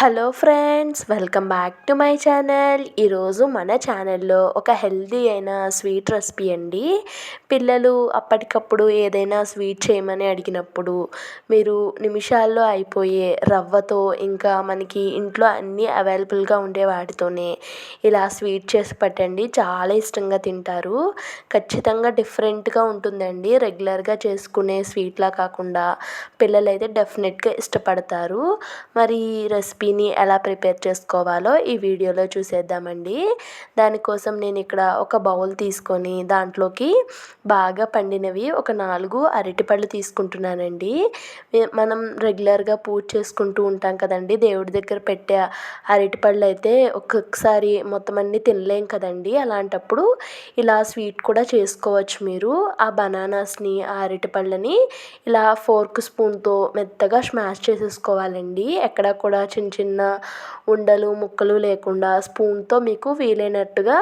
Hello friends welcome back to my channel. ఈరోజు మన ఛానల్లో ఒక హెల్దీ అయిన స్వీట్ రెసిపీ అండి. పిల్లలు అప్పటికప్పుడు ఏదైనా స్వీట్ చేయమని అడిగినప్పుడు మీరు నిమిషాల్లో అయిపోయే రవ్వతో ఇంకా మనకి ఇంట్లో అన్నీ అవైలబుల్గా ఉండే వాటితోనే ఇలా స్వీట్ చేసి పెట్టండి. చాలా ఇష్టంగా తింటారు. ఖచ్చితంగా డిఫరెంట్గా ఉంటుందండి. రెగ్యులర్గా చేసుకునే స్వీట్లా కాకుండా పిల్లలైతే డెఫినెట్గా ఇష్టపడతారు. మరి రెసిపీ రెసిపీని ఎలా ప్రిపేర్ చేసుకోవాలో ఈ వీడియోలో చూసేద్దామండి. దానికోసం నేను ఇక్కడ ఒక బౌల్ తీసుకొని దాంట్లోకి బాగా పండినవి ఒక నాలుగు అరటిపళ్ళు తీసుకుంటున్నానండి. మనం రెగ్యులర్గా పూజ చేసుకుంటూ ఉంటాం కదండి. దేవుడి దగ్గర పెట్టే అరటిపళ్ళు అయితే ఒక్కొక్కసారి మొత్తం అన్నీ తినలేం కదండి. అలాంటప్పుడు ఇలా స్వీట్ కూడా చేసుకోవచ్చు మీరు. ఆ బనానాస్ని ఆ అరటిపళ్ళని ఇలా ఫోర్క్ స్పూన్తో మెత్తగా స్మాష్ చేసేసుకోవాలండి. ఎక్కడ కూడా చిన్న చిన్న ఉండలు ముక్కలు లేకుండా స్పూన్తో మీకు వీలైనట్టుగా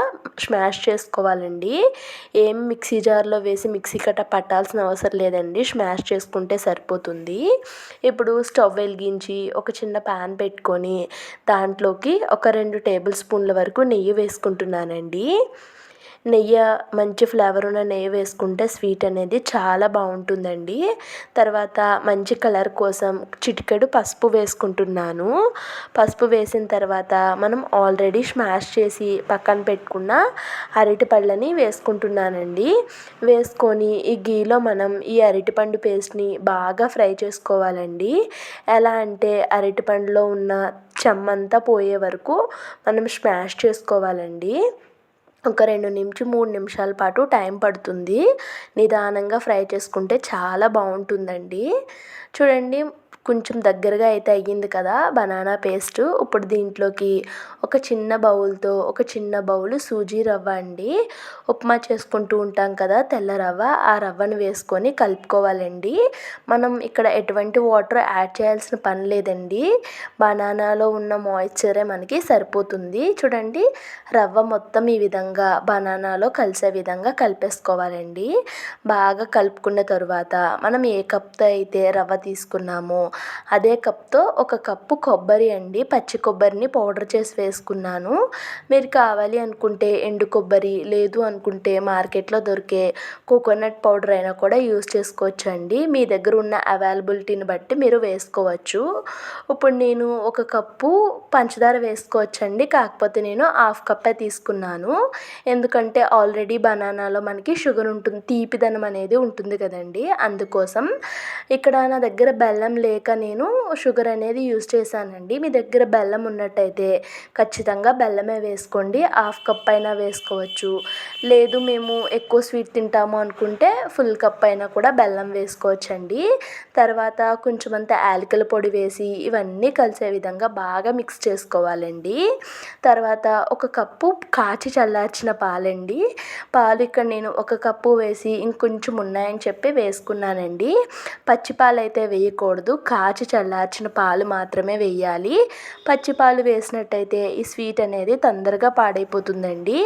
స్మాష్ చేసుకోవాలండి. ఏం మిక్సీ జార్లో వేసి మిక్సీ కట్ట పట్టాల్సిన అవసరం లేదండి. స్మాష్ చేసుకుంటే సరిపోతుంది. ఇప్పుడు స్టవ్ వెలిగించి ఒక చిన్న ప్యాన్ పెట్టుకొని దాంట్లోకి ఒక రెండు టేబుల్ స్పూన్ల వరకు నెయ్యి వేసుకుంటున్నానండి. నెయ్యి మంచి ఫ్లేవర్ ఉన్న నెయ్యి వేసుకుంటే స్వీట్ అనేది చాలా బాగుంటుందండి. తర్వాత మంచి కలర్ కోసం చిటికెడు పసుపు వేసుకుంటున్నాను. పసుపు వేసిన తర్వాత మనం ఆల్రెడీ స్మాష్ చేసి పక్కన పెట్టుకున్న అరటిపళ్ళని వేసుకుంటున్నానండి. వేసుకొని ఈ గీలో మనం ఈ అరటిపండు పేస్ట్ని బాగా ఫ్రై చేసుకోవాలండి. ఎలా అంటే అరటిపండులో ఉన్న చెమ్మంతా పోయే వరకు మనం స్మాష్ చేసుకోవాలండి. ఒక రెండు నుంచి మూడు నిమిషాల పాటు టైం పడుతుంది. నిదానంగా ఫ్రై చేసుకుంటే చాలా బాగుంటుందండి. చూడండి కొంచెం దగ్గరగా అయితే అయ్యింది కదా బనానా పేస్ట్. ఇప్పుడు దీంట్లోకి ఒక చిన్న బౌల్తో ఒక చిన్న బౌల్ సూజీ రవ్వ అండి. ఉప్మా చేసుకుంటూ ఉంటాం కదా తెల్ల రవ్వ. ఆ రవ్వను వేసుకొని కలుపుకోవాలండి. మనం ఇక్కడ ఎటువంటి వాటర్ యాడ్ చేయాల్సిన పని లేదండి. బనానాలో ఉన్న మాయిశ్చరే మనకి సరిపోతుంది. చూడండి రవ్వ మొత్తం ఈ విధంగా బనానాలో కలిసే విధంగా కలిపేసుకోవాలండి. బాగా కలుపుకున్న తరువాత మనం ఏ కప్తో అయితే రవ్వ తీసుకున్నామో అదే కప్తో ఒక కప్పు కొబ్బరి అండి. పచ్చి కొబ్బరిని పౌడర్ చేసి వేసుకున్నాను. మీరు కావాలి అనుకుంటే ఎండు కొబ్బరి లేదు అనుకుంటే మార్కెట్లో దొరికే కోకోనట్ పౌడర్ అయినా కూడా యూస్ చేసుకోవచ్చు అండి మీ దగ్గర ఉన్న అవైలబిలిటీని బట్టి మీరు వేసుకోవచ్చు. ఇప్పుడు నేను ఒక కప్పు పంచదార వేసుకోవచ్చండి. కాకపోతే నేను హాఫ్ కప్పే తీసుకున్నాను. ఎందుకంటే ఆల్రెడీ బనానాలో మనకి షుగర్ ఉంటుంది తీపిదనం అనేది ఉంటుంది కదండి. అందుకోసం ఇక్కడ నా దగ్గర బెల్లం లేదు. లేక నేను షుగర్ అనేది యూస్ చేశానండి. మీ దగ్గర బెల్లం ఉన్నట్టయితే ఖచ్చితంగా బెల్లమే వేసుకోండి. హాఫ్ కప్ అయినా వేసుకోవచ్చు. లేదు మేము ఎక్కువ స్వీట్ తింటాము అనుకుంటే ఫుల్ కప్ అయినా కూడా బెల్లం వేసుకోవచ్చండి. తర్వాత కొంచెం అంత యాలకుల పొడి వేసి ఇవన్నీ కలిసే విధంగా బాగా మిక్స్ చేసుకోవాలండి. తర్వాత ఒక కప్పు కాచి చల్లార్చిన పాలండి. పాలు ఇక్కడ నేను ఒక కప్పు వేసి ఇంకొంచెం ఉన్నాయని చెప్పి వేసుకున్నానండి. పచ్చి పాలు అయితే వేయకూడదు. కాచి చల్లార్చిన పాలు మాత్రమే వేయాలి. పచ్చి పాలు వేసినట్టయితే ఈ స్వీట్ అనేది తొందరగా పాడైపోతుందండి.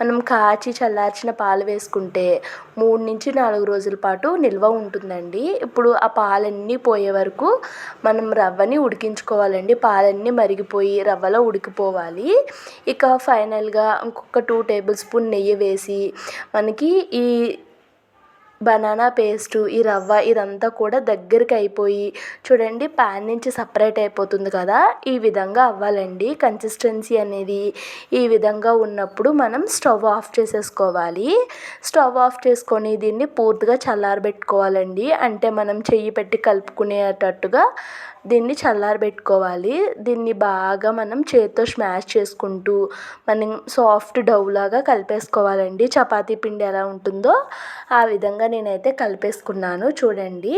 మనం కాచి చల్లార్చిన పాలు వేసుకుంటే మూడు నుంచి నాలుగు రోజుల పాటు నిల్వ ఉంటుందండి. ఇప్పుడు ఆ పాలన్నీ పోయే వరకు మనం రవ్వని ఉడికించుకోవాలండి. పాలన్నీ మరిగిపోయి రవ్వలో ఉడికిపోవాలి. ఇక ఫైనల్గా ఇంకొక టూ టేబుల్ స్పూన్ నెయ్యి వేసి మనకి ఈ బనానా పేస్టు ఈ రవ్వ ఇదంతా కూడా దగ్గరికి అయిపోయి చూడండి ప్యాన్ నుంచి సపరేట్ అయిపోతుంది కదా. ఈ విధంగా అవ్వాలండి. కన్సిస్టెన్సీ అనేది ఈ విధంగా ఉన్నప్పుడు మనం స్టవ్ ఆఫ్ చేసేసుకోవాలి. స్టవ్ ఆఫ్ చేసుకొని దీన్ని పూర్తిగా చల్లారబెట్టుకోవాలండి. అంటే మనం చెయ్యి పెట్టి కలుపుకునేటట్టుగా దీన్ని చల్లారబెట్టుకోవాలి. దీన్ని బాగా మనం చేతితో స్మాష్ చేసుకుంటూ మనం సాఫ్ట్ డౌలాగా లాగా కలిపేసుకోవాలండి. చపాతీ పిండి ఎలా ఉంటుందో ఆ విధంగా నేనైతే కలిపేసుకున్నాను. చూడండి.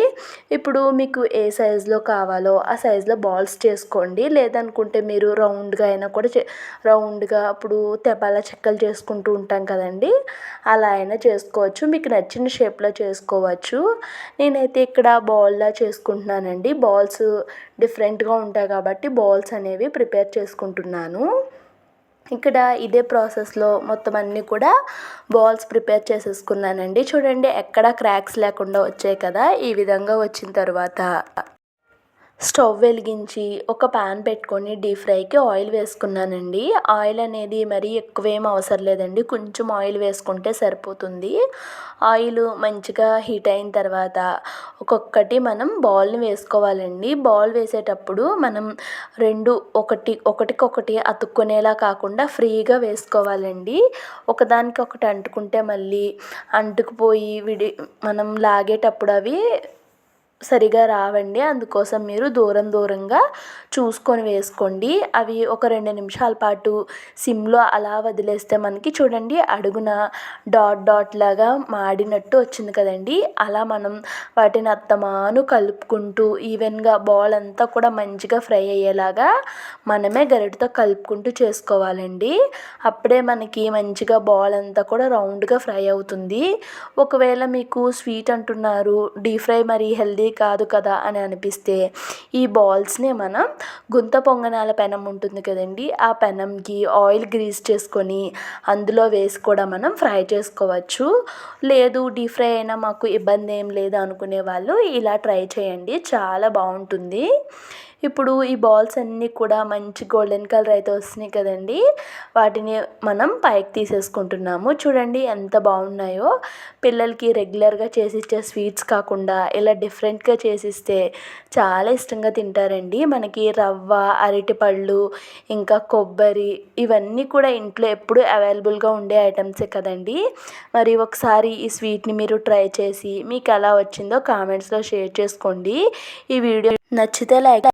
ఇప్పుడు మీకు ఏ సైజులో కావాలో ఆ సైజులో బాల్స్ చేసుకోండి. లేదనుకుంటే మీరు రౌండ్గా అయినా కూడా చే రౌండ్గా ఇప్పుడు తెపాల చెక్కలు చేసుకుంటూ ఉంటాం కదండి. అలా అయినా చేసుకోవచ్చు. మీకు నచ్చిన షేప్లో చేసుకోవచ్చు. నేనైతే ఇక్కడ బాల్లా చేసుకుంటున్నానండి. బాల్స్ డిఫరెంట్గా ఉంటాయి కాబట్టి బాల్స్ అనేవి ప్రిపేర్ చేసుకుంటున్నాను. ఇక్కడ ఇదే ప్రాసెస్లో మొత్తం అన్నీ కూడా బాల్స్ ప్రిపేర్ చేసేసుకున్నానండి. చూడండి ఎక్కడ క్రాక్స్ లేకుండా వచ్చాయి కదా. ఈ విధంగా వచ్చిన తర్వాత స్టవ్ వెలిగించి ఒక పాన్ పెట్టుకొని డీప్ ఫ్రైకి ఆయిల్ వేసుకున్నానండి. ఆయిల్ అనేది మరీ ఎక్కువ ఏం అవసరం లేదండి. కొంచెం ఆయిల్ వేసుకుంటే సరిపోతుంది. ఆయిల్ మంచిగా హీట్ అయిన తర్వాత ఒక్కొక్కటి మనం బాల్ని వేసుకోవాలండి. బాల్ వేసేటప్పుడు మనం రెండు ఒకటి ఒకటికొకటి అతుక్కునేలా కాకుండా ఫ్రీగా వేసుకోవాలండి. ఒకదానికి ఒకటి అంటుకుంటే మళ్ళీ అంటుకుపోయి విడి మనం లాగేటప్పుడు అవి సరిగా రావండి. అందుకోసం మీరు దూరం దూరంగా చూసుకొని వేసుకోండి. అవి ఒక రెండు నిమిషాల పాటు సిమ్లో అలా వదిలేస్తే మనకి చూడండి అడుగున డాట్ డాట్ లాగా మాడినట్టు వచ్చింది కదండి. అలా మనం వాటిని అత్తమాను కలుపుకుంటూ ఈవెన్గా బాల్ అంతా కూడా మంచిగా ఫ్రై అయ్యేలాగా మనమే గరిటతో కలుపుకుంటూ చేసుకోవాలండి. అప్పుడే మనకి మంచిగా బాల్ అంతా కూడా రౌండ్గా ఫ్రై అవుతుంది. ఒకవేళ మీకు స్వీట్ అంటున్నారు డీప్ ఫ్రై మరీ హెల్దీ కాదు కదా అని అనిపిస్తే ఈ బాల్స్ని మనం గుంత పొంగనాల పెనం ఉంటుంది కదండి ఆ పెనంకి ఆయిల్ గ్రీస్ చేసుకొని అందులో వేసి కూడా మనం ఫ్రై చేసుకోవచ్చు. లేదు డీప్ ఫ్రై అయినా మాకు ఇబ్బంది ఏం లేదు అనుకునే వాళ్ళు ఇలా ట్రై చేయండి చాలా బాగుంటుంది. ఇప్పుడు ఈ బాల్స్ అన్నీ కూడా మంచి గోల్డెన్ కలర్ అయితే వస్తున్నాయి కదండి. వాటిని మనం పైకి తీసేసుకుంటున్నాము. చూడండి ఎంత బాగున్నాయో. పిల్లలకి రెగ్యులర్గా చేసి ఇచ్చే స్వీట్స్ కాకుండా ఇలా డిఫరెంట్గా చేసిస్తే చాలా ఇష్టంగా తింటారండి. మనకి రవ్వ అరటిపళ్ళు ఇంకా కొబ్బరి ఇవన్నీ కూడా ఇంట్లో ఎప్పుడు అవైలబుల్గా ఉండే ఐటమ్సే కదండి. మరి ఒకసారి ఈ స్వీట్ని మీరు ట్రై చేసి మీకు ఎలా వచ్చిందో కామెంట్స్లో షేర్ చేసుకోండి. ఈ వీడియో నచ్చితే లైక్